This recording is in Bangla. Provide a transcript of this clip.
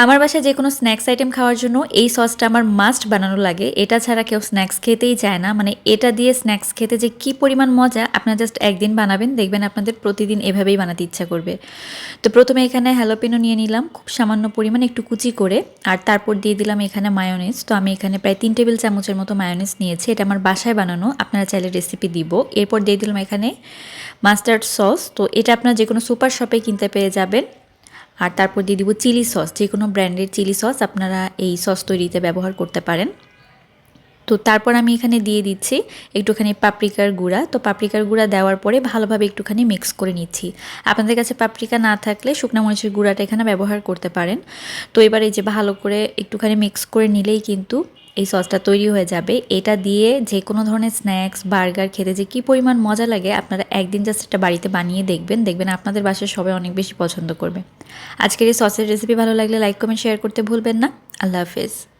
আমার বাসায় যে কোনো স্ন্যাক্স আইটেম খাওয়ার জন্য এই সসটা আমার মাস্ট বানানো লাগে। এটা ছাড়া কেউ স্ন্যাক্স খেতেই চায় না। মানে এটা দিয়ে স্ন্যাক্স খেতে যে কি পরিমাণ মজা, আপনারা জাস্ট একদিন বানাবেন, দেখবেন আপনাদের প্রতিদিন এভাবেই বানাতে ইচ্ছা করবে। তো প্রথমে এখানে হ্যালোপেনো নিয়ে নিলাম, খুব সামান্য পরিমাণ একটু কুচি করে, আর তারপর দিয়ে দিলাম এখানে মায়োনিজ তো আমি এখানে প্রায় তিন টেবিল চামচের মতো মায়োনিজ নিয়েছি, এটা আমার বাসায় বানানো, আপনারা চাইলে রেসিপি দিব। এরপর দিয়ে দিলাম এখানে মাস্টার্ড সস তো এটা আপনারা যে কোনো সুপার শপে কিনতে পেয়ে যাবেন। আর তারপর দিয়ে দিব চিলি সস। যে কোনো ব্র্যান্ডের চিলি সস আপনারা এই সস তৈরিতে ব্যবহার করতে পারেন। তো তারপর আমি এখানে দিয়ে দিচ্ছি একটুখানি পাপরিকার গুঁড়া। তো পাপরিকার গুঁড়া দেওয়ার পরে ভালোভাবে একটুখানি মিক্স করে নিচ্ছি। আপনাদের কাছে পাপরিকা না থাকলে শুকনো মরিচের গুঁড়াটা এখানে ব্যবহার করতে পারেন। তো এবার এই যে ভালো করে একটুখানি মিক্স করে নিলেই কিন্তু এই সসটা তৈরি হয়ে যাবে। এটা দিয়ে যে কোনো ধরনের স্ন্যাক্স বার্গার খেতে যে কী পরিমাণ মজা লাগে, আপনারা একদিন জাস্ট এটা বাড়িতে বানিয়ে দেখবেন। দেখবেন আপনাদের বাসায় সবাই অনেক বেশি পছন্দ করবে। আজকের এই সসের রেসিপি ভালো লাগলে লাইক কমেন্ট শেয়ার করতে ভুলবেন না। আল্লাহ হাফেজ।